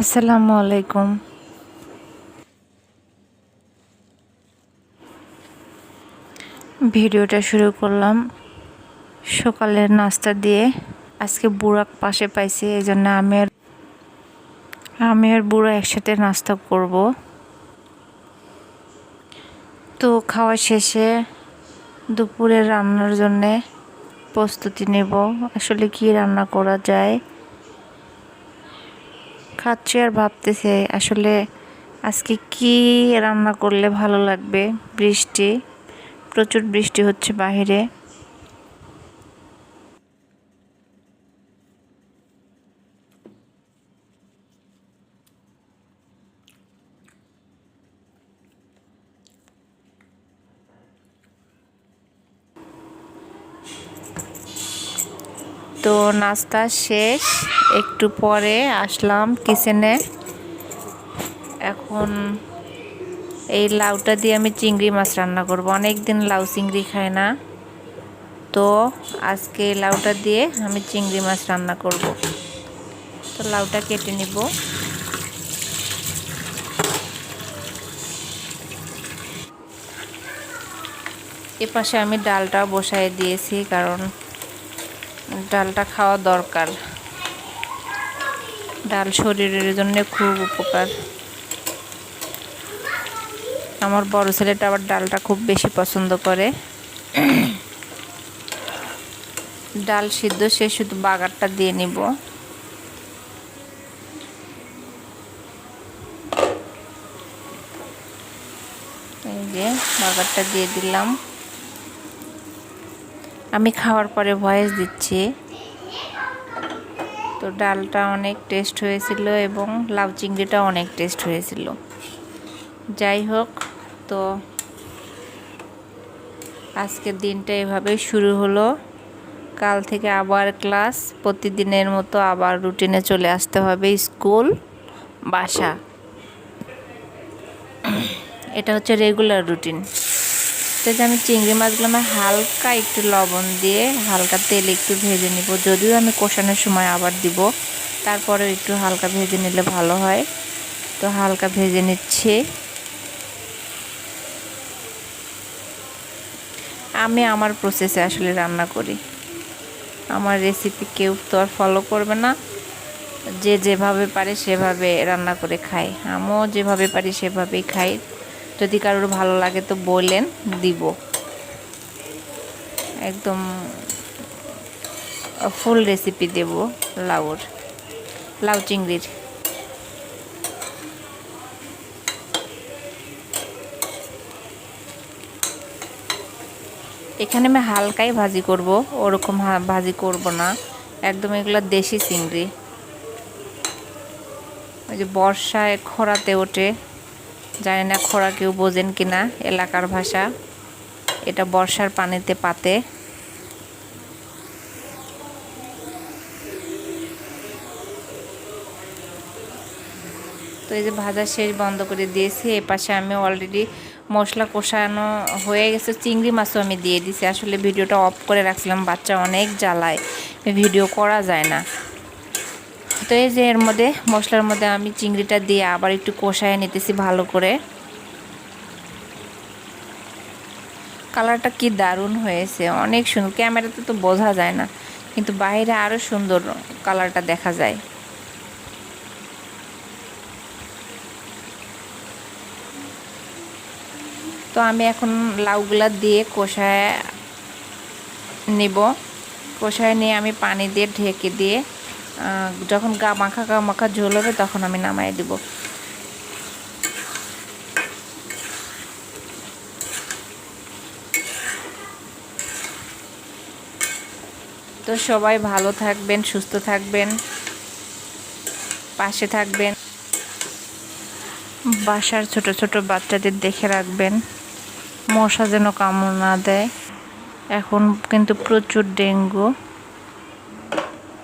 আসসালামু আলাইকুম। ভিডিওটা শুরু করলাম সকালের নাস্তা দিয়ে। আজকে বুড়াক পাশে পাইছি এই জন্য আমি আর আমি আর বুড়া একসাথে নাস্তা করব। তো খাওয়া শেষে দুপুরে রান্নার জন্যে প্রস্তুতি নেব। আসলে কি রান্না করা যায়? খাচ্ছি আর ভাবতেছে আসলে আজকে কি রান্না করলে ভালো লাগবে বৃষ্টি? প্রচুর বৃষ্টি হচ্ছে বাহিরে। তো নাস্তা শেষ। একটু পরে আসলাম কিচেনে এখন এই লাউটা দিয়ে আমি চিংড়ি মাছ রান্না করব। অনেক দিন লাউ চিংড়ি খাই না। তো আজকে লাউটা দিয়ে আমি চিংড়ি মাছ রান্না করব। তো লাউটা কেটে নিব। এ পাশে আমি ডালটা বসাই দিয়েছি, কারণ ডালটা খাওয়া দরকার। ডাল শরীরের জন্য খুব উপকার। আমার বড় ছেলেটা আবার ডালটা খুব বেশি পছন্দ করে। ডাল সিদ্ধ সে শুধু বাগারটা দিয়ে নিব। এই যে বাগারটা দিয়ে দিলাম। আমি খাওয়ার পরে ভয়েস দিচ্ছি। তো ডালটা অনেক টেস্ট হয়েছিল এবং লাউ চিংড়িটা অনেক টেস্ট হয়েছিল। যাই হোক, তো আজকের দিনটা এভাবেই শুরু হলো। কাল থেকে আবার ক্লাস, প্রতিদিনের মতো আবার রুটিনে চলে আসতে হবে স্কুল, বাসা। এটা হচ্ছে রেগুলার রুটিন। যে আমি চিংড়ি মাছগুলো আমার হালকা একটু লবণ দিয়ে হালকা তেল একটু ভেজে নিব। যদিও আমি কষানোর সময় আবার দিব তারপরেও একটু হালকা ভেজে নিলে ভালো হয়। তো হালকা ভেজে নিচ্ছে। আমি আমার প্রসেসে আসলে রান্না করি। আমার রেসিপি কেউ তো আর ফলো করবে না। যে যেভাবে পারে সেভাবে রান্না করে খায়। আমিও যেভাবে পারি সেভাবেই খাই। যদি কারোর ভালো লাগে তো বলেন, দিব। একদম ফুল রেসিপি দেব, লাউর, লাউ চিংড়ির। এখানে আমি হালকাই ভাজি করব, ওরকম ভাজি করব না। একদম এগুলো দেশি চিংড়ি। ওই যে বর্ষায় খরাতে ওঠে জানি না খরা কেউ বোঝেন কিনা এলাকার ভাষা। এটা বর্ষার পানিতে পাতে। তো এই যে ভাজা শেষ বন্ধ করে দিয়েছি, এ পাশে আমি অলরেডি মশলা কষানো হয়ে গেছে, চিংড়ি মাছও আমি দিয়ে দিছি আসলে ভিডিওটা অফ করে রাখছিলাম, বাচ্চা অনেক জ্বালায়। ভিডিও করা যায় না। তো এই যে এর মধ্যে মশলার মধ্যে আমি চিংড়িটা দিয়ে আবার একটু কষায় নিতেছি ভালো করে। কালারটা কি দারুণ হয়েছে, অনেক সুন্দর। ক্যামেরাতে তো বোঝা যায় না, কিন্তু বাইরে আরও সুন্দর কালারটা দেখা যায়। তো আমি এখন লাউগুলা দিয়ে কষায় নিব। কষায় নিয়ে আমি পানি দিয়ে ঢেকে দিয়ে যখন গা মাখা গা মাখা ঝোল হবে, তখন আমি নামাই দিব। তো সবাই ভালো থাকবেন, সুস্থ থাকবেন, পাশে থাকবেন, বাসার ছোট ছোট বাচ্চাদের দেখে রাখবেন, মশা যেন কামড় না দেয়। এখন কিন্তু প্রচুর ডেঙ্গু।